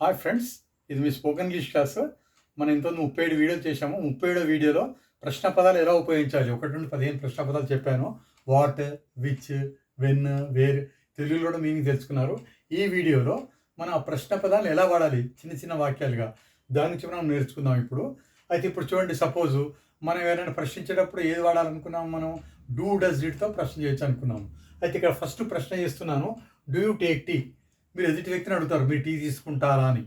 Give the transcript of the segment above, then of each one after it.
Hi friends ఇది మీ spoken English class మనం ఇంత ముప్పై ఏడు వీడియోలు చేశాము. ముప్పై ఏడో వీడియోలో ప్రశ్న పదాలు ఎలా ఉపయోగించాలి? ఒకటి నుండి పదిహేను ప్రశ్న పదాలు చెప్పాను. వాట్ విచ్ వెన్ వేర్ తెలుగులో కూడా మీనింగ్ తెలుసుకున్నారు. ఈ వీడియోలో మనం ఆ ప్రశ్న పదాలు ఎలా వాడాలి? చిన్న చిన్న వాక్యాలుగా. దాని గురించి మనం నేర్చుకుందాం ఇప్పుడు. అయితే ఇప్పుడు చూడండి సపోజు మనం ఎవరైనా ప్రశ్నించేటప్పుడు ఏది వాడాలనుకున్నాం మనం? డూ డస్ డిట్తో ప్రశ్న చేయొచ్చు అనుకున్నాం అయితే ఇక్కడ ఫస్ట్ ప్రశ్న చేస్తున్నాను. డూ యూ టేక్ టీ మీరు ఎదుటి వ్యక్తిని అడుగుతారు మీరు టీ తీసుకుంటారా? అని.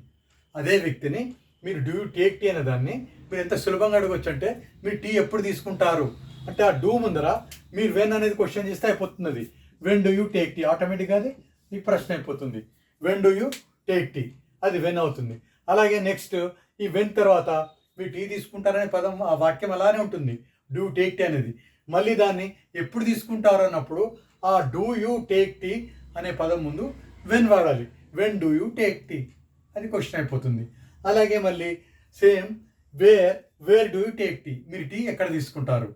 అదే వ్యక్తిని మీరు డూ యూ టేక్ టీ అనే దాన్ని మీరు ఎంత సులభంగా అడగొచ్చు అంటే మీరు టీ ఎప్పుడు తీసుకుంటారు? అంటే ఆ డూ ముందర మీరు వెన్ అనేది క్వశ్చన్ చేస్తే అయిపోతున్నది. When do you take tea ఆటోమేటిక్గా అది ఈ ప్రశ్న అయిపోతుంది. When do you take tea అది వెన్ అవుతుంది. అలాగే నెక్స్ట్ ఈ వెన్ తర్వాత మీరు టీ తీసుకుంటారనే పదం ఆ వాక్యం అలానే ఉంటుంది. డూ టేక్ టీ అనేది. మళ్ళీ దాన్ని ఎప్పుడు తీసుకుంటారు అన్నప్పుడు ఆ డూ యూ టేక్ టీ అనే పదం ముందు వెన్ వాడాలి? When do you take tea అది క్వశ్చన్ అయిపోతుంది. అలాగే మళ్ళీ same where where do you take tea మీరు టీ ఎక్కడ తీసుకుంటారు?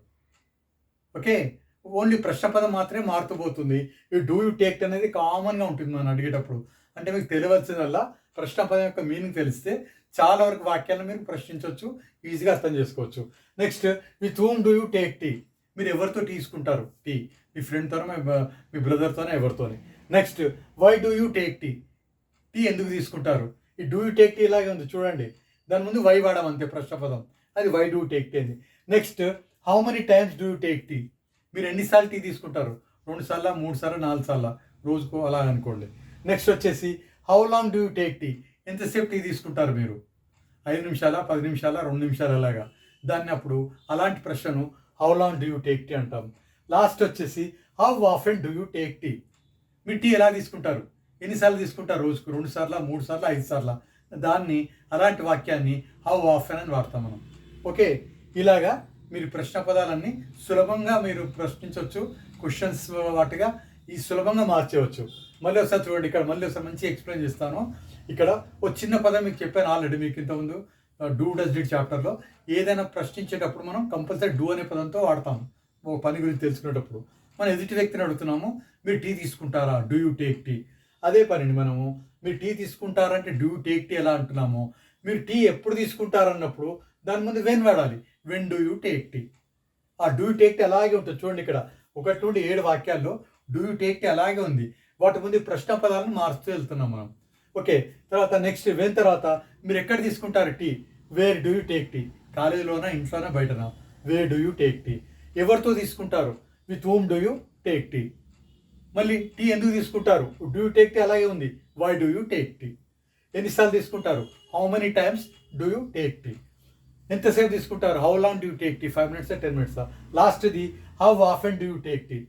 ఓకే? ఓన్లీ ప్రశ్న పదం మాత్రమే మారుతూ పోతుంది. ఈ డూ యూ టేక్ అనేది కామన్గా ఉంటుంది మనం అడిగేటప్పుడు. అంటే మీకు తెలియవలసిందల్లా ప్రశ్న పదం యొక్క మీనింగ్ తెలిస్తే చాలా వరకు వాక్యాలను మీరు ప్రశ్నించవచ్చు ఈజీగా అర్థం చేసుకోవచ్చు. Next with whom do you take tea మీరు ఎవరితో తీసుకుంటారు? టీ మీ ఫ్రెండ్తోనో మీ బ- మీ బ్రదర్తోనో ఎవరితోనే. Next why do you take tea tea ఎందుకు తీసుకుంటారు? ఈ డూ యూ టేక్ టీ ఇలాగే ఉంది చూడండి. దాని ముందు వై వాడాం అంతే ప్రశ్న పదం. అది వై డూ టేక్ టీ అని next how many times do you take tea మీరు ఎన్నిసార్లు టీ తీసుకుంటారు? రెండు సార్లు మూడు సార్లు నాలుగు సార్లు? రోజుకు అలా అనుకోండి. నెక్స్ట్ వచ్చేసి how long do you take tea ఎంతసేపు టీ తీసుకుంటారు మీరు? ఐదు నిమిషాల పది నిమిషాల రెండు నిమిషాలు అలాగా దాన్ని అప్పుడు అలాంటి ప్రశ్నను how long do you take tea అంటాం. లాస్ట్ వచ్చేసి how often do you take tea మీరు టీ ఎలా తీసుకుంటారు? ఎన్నిసార్లు తీసుకుంటారు రోజుకు? రెండు సార్లు మూడు సార్లు ఐదు సార్లు? దాన్ని అలాంటి వాక్యాన్ని హౌ ఆఫెన్ అని వాడతాం మనం. ఓకే ఇలాగా మీరు ప్రశ్న పదాలన్నీ సులభంగా మీరు ప్రశ్నించవచ్చు క్వశ్చన్స్ వాటిగా ఈ సులభంగా మార్చేయవచ్చు మళ్ళీ ఒకసారి చూడండి ఇక్కడ మళ్ళీ ఒకసారి మంచి ఎక్స్ప్లెయిన్ చేస్తాను. ఇక్కడ ఒక చిన్న పదం మీకు చెప్పాను ఆల్రెడీ మీకు ఇంతకుముందు డూ డస్ డిడ్ చాప్టర్లో ఏదైనా ప్రశ్నించేటప్పుడు మనం కంపల్సరీ డూ అనే పదంతో వాడతాం. ఓ పని గురించి తెలుసుకునేటప్పుడు. మనం ఎదుటి వ్యక్తిని అడుగుతున్నాము మీరు టీ తీసుకుంటారా? డూ యూ టేక్ టీ అదే పనిని మనము మీరు టీ తీసుకుంటారంటే డూ యూ టేక్ టీ ఎలా అంటున్నాము? మీరు టీ ఎప్పుడు తీసుకుంటారన్నప్పుడు దాని ముందు వెన్ వాడాలి? When do you take tea ఆ డూ యూ టేక్ టీ అలాగే ఉంటుంది. చూడండి ఇక్కడ ఒకటి నుండి ఏడు వాక్యాల్లో డూ యూ టేక్ టీ అలాగే ఉంది. వాటి ముందు ప్రశ్న పదాలను మారుస్తూ వెళ్తున్నాం మనం. ఓకే తర్వాత నెక్స్ట్ వెన్ తర్వాత మీరు ఎక్కడ తీసుకుంటారు tea where do you take tea కాలేజీలోనా ఇంట్లోనా బయటనా? Where do you take tea ఎవరితో తీసుకుంటారు? With whom do you take tea మళ్ళీ టీ ఎందుకు తీసుకుంటారు? డూ యూ టేక్ టీ అలాగే ఉంది. Why do you take tea ఎన్నిసార్లు తీసుకుంటారు? How many times do you take tea ఎంతసేపు తీసుకుంటారు? How long do you take tea five minutes ten minutes లాస్ట్ది how often do you take tea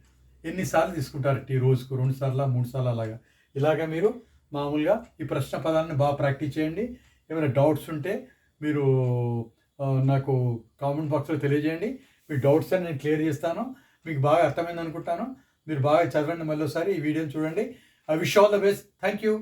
ఎన్నిసార్లు తీసుకుంటారు tea రోజుకు? రెండు సార్లు మూడు సార్లు అలాగా? ఇలాగా మీరు మామూలుగా ఈ ప్రశ్న పదాలను బాగా ప్రాక్టీస్ చేయండి. ఏమైనా డౌట్స్ ఉంటే మీరు నాకు కామెంట్ బాక్స్లో తెలియజేయండి. మీ డౌట్స్ అని నేను క్లియర్ చేస్తాను. మీకు బాగా అర్థమైంది అనుకుంటాను మీరు బాగా చదవండి మళ్ళీ ఒకసారి ఈ వీడియోని చూడండి. I wish all the best thank you